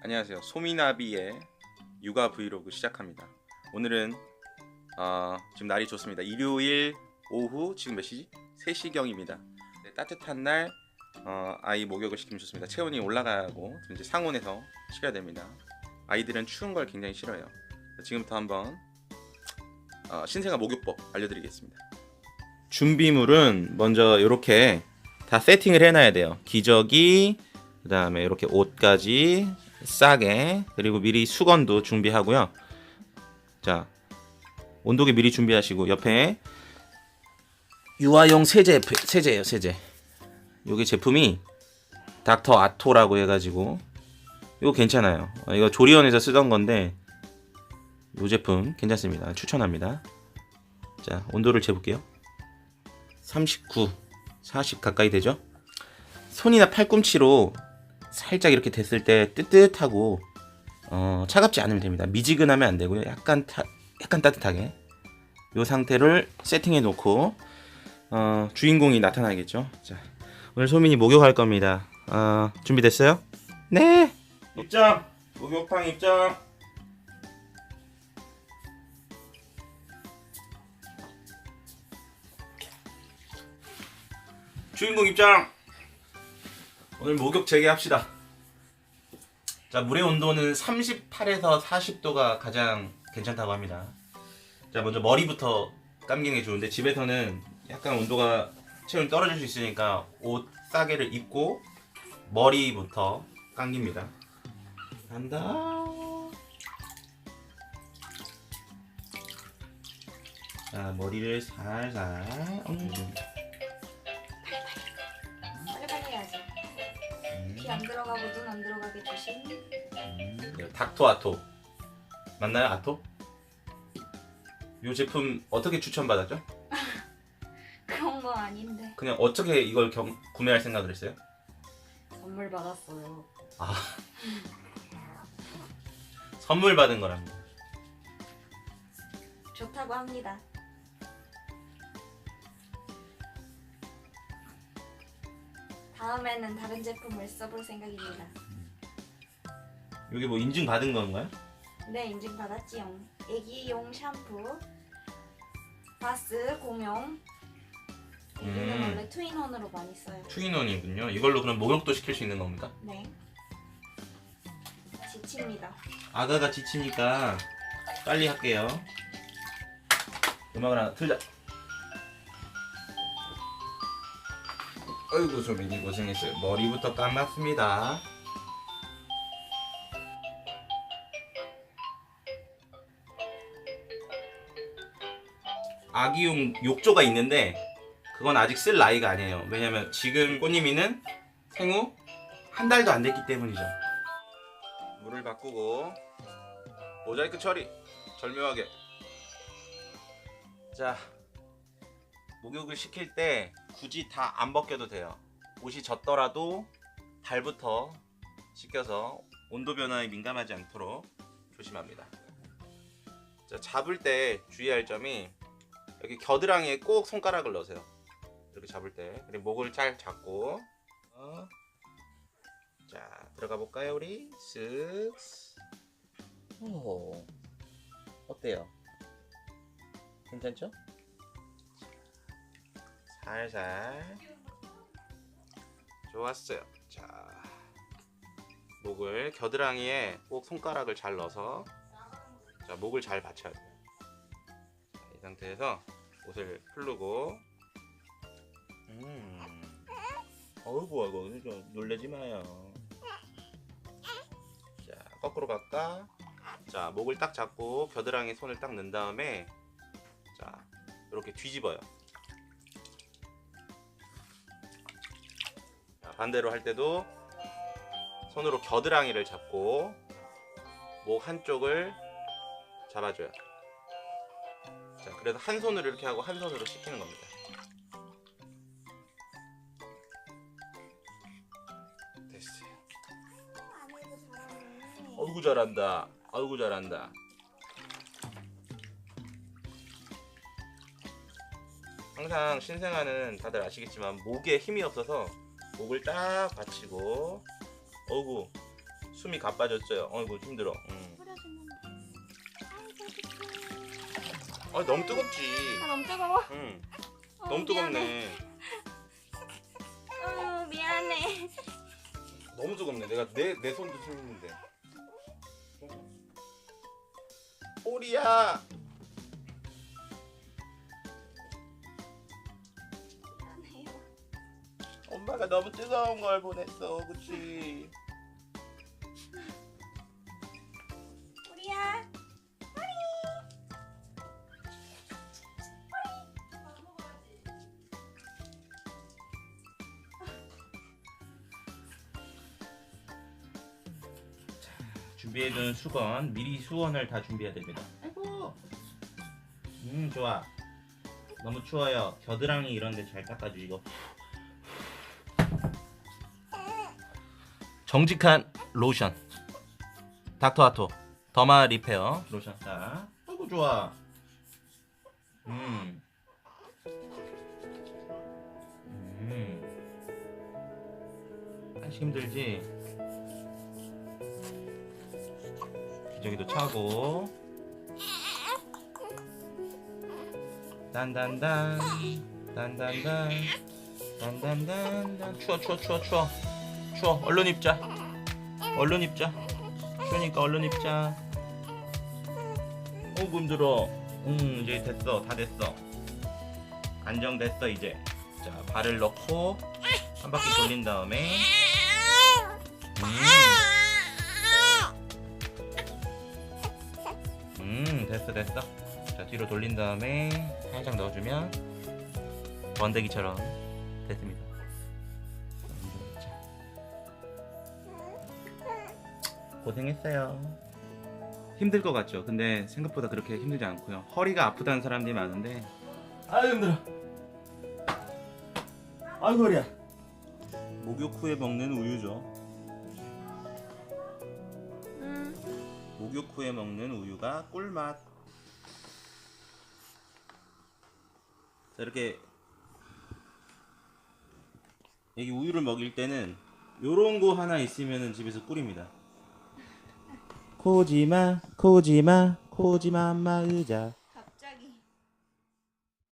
안녕하세요. 소미나비의 육아 브이로그 시작합니다. 오늘은 어, 지금 날이 좋습니다. 일요일 오후 지금 몇 시지? 3시경입니다. 네, 따뜻한 날 어, 아이 목욕을 시키면 좋습니다. 체온이 올라가고 이제 상온에서 시켜야 됩니다. 아이들은 추운 걸 굉장히 싫어해요. 지금부터 한번 어, 신생아 목욕법 알려드리겠습니다. 준비물은 먼저 이렇게 다 세팅을 해놔야 돼요. 기저귀, 그 다음에 이렇게 옷까지 싸게 그리고 미리 수건도 준비하고요. 자 온도계 미리 준비하시고 옆에 유아용 세제 세제예요 세제. 요게 제품이 닥터 아토라고 해가지고 이거 괜찮아요. 어, 이거 조리원에서 쓰던 건데 이 제품 괜찮습니다. 추천합니다. 자 온도를 재볼게요. 39, 40 가까이 되죠? 손이나 팔꿈치로 살짝 이렇게 됐을 때 뜨뜻하고 어, 차갑지 않으면 됩니다. 미지근하면 안 되고요. 약간 타, 약간 따뜻하게 이 상태를 세팅해 놓고 어, 주인공이 나타나겠죠. 자, 오늘 소민이 목욕할 겁니다. 어, 준비됐어요? 네. 입장. 목욕탕 입장. 주인공 입장. 오늘 목욕 재개합시다. 자, 물의 온도는 38에서 40도가 가장 괜찮다고 합니다. 자, 먼저 머리부터 감기는 게 좋은데 집에서는 약간 온도가 체온이 떨어질 수 있으니까 옷 싸개를 입고 머리부터 감깁니다. 간다. 자, 머리를 살살. 음. 닥터 아토 맞나요 아토? 이 제품 어떻게 추천받았죠? 그런 건 아닌데. 그냥 어떻게 이걸 경, 구매할 생각을 했어요? 선물 받았어요. 아 선물 받은 거랍니다. 좋다고 합니다. 다음에는 다른 제품을 써볼 생각입니다. 이게 뭐 인증 받은 건가요? 네, 인증 받았지요. 애기용 샴푸, 바스, 공용. 애기는 음. 원래 투인원으로 많이 써요. 투인원이군요. 이걸로 그럼 목욕도 시킬 수 있는 겁니까? 네. 지칩니다. 아가가 지치니까 빨리 할게요. 음악을 하나 틀자. 아이고 소민이 고생했어요. 머리부터 감았습니다. 아기용 욕조가 있는데 그건 아직 쓸 나이가 아니에요. 왜냐면 지금 꽃님이는 생후 한 달도 안 됐기 때문이죠. 물을 바꾸고 모자이크 처리 절묘하게 자 목욕을 시킬 때 굳이 다 안 벗겨도 돼요 옷이 젖더라도 발부터 씻겨서 온도 변화에 민감하지 않도록 조심합니다 자 잡을 때 주의할 점이 여기 겨드랑이에 꼭 손가락을 넣으세요 이렇게 잡을 때 그리고 목을 잘 잡고 어. 자 들어가 볼까요 우리 쓱 오, 어때요? 괜찮죠? 살살 좋았어요. 자, 목을 겨드랑이에 꼭 손가락을 잘 넣어서 자 목을 잘 받쳐야 돼요. 자, 이 상태에서 옷을 풀르고 음, 어이구 어이구 좀 놀래지 마요. 자, 거꾸로 갈까? 자, 목을 딱 잡고 겨드랑이 손을 딱 넣은 다음에 자, 이렇게 뒤집어요. 자, 반대로 할 때도 손으로 겨드랑이를 잡고 목 한쪽을 잡아줘요. 자, 그래서 한 손으로 이렇게 하고 한 손으로 씻기는 겁니다. 잘하네. 어이구 잘한다. 어이구 잘한다. 항상 신생아는 다들 아시겠지만 목에 힘이 없어서 목을 딱 받치고 어이구 숨이 가빠졌어요. 어이구 힘들어. 응. 아 너무 뜨겁지. 아 너무 뜨거워 응. 어, 너무 뜨겁네. 어, 미안해 너무 뜨겁네. 내가 내 내 손도 숨는데. 오리야. 미안해요 엄마가 너무 뜨거운 걸 보냈어. 우 준비해둔 수건 미리 수건을 다 준비해야 됩니다. 아이고. 음 좋아. 너무 추워요. 겨드랑이 이런데 잘 닦아주시고. 정직한 로션. 닥터아토 더마 리페어 로션. 자, 아이고 좋아. 음. 음. 힘들지. 기저귀도 차고. 단단단 단단단 단단단 추워 추워 추워 추워. 추워. 얼른 입자. 얼른 입자. 추우니까 얼른 입자. 어구 힘들어 음 이제 됐어. 다 됐어. 안정됐어 이제. 자 발을 넣고 한 바퀴 돌린 다음에. 음 음 됐어 됐어. 자 뒤로 돌린 다음에 살짝 넣어주면 번데기처럼 됐습니다. 자. 고생했어요. 힘들 것 같죠? 근데 생각보다 그렇게 힘들지 않고요. 허리가 아프다는 사람들이 많은데. 아유 힘들어. 아이고 허리야. 목욕 후에 먹는 우유죠 목욕 후에 먹는 우유가 꿀맛. 자, 이렇게 여기 우유를 먹일 때는 요런 거 하나 있으면은 집에서 꿀입니다. 코지마, 코지마, 코지마 엄마 의자.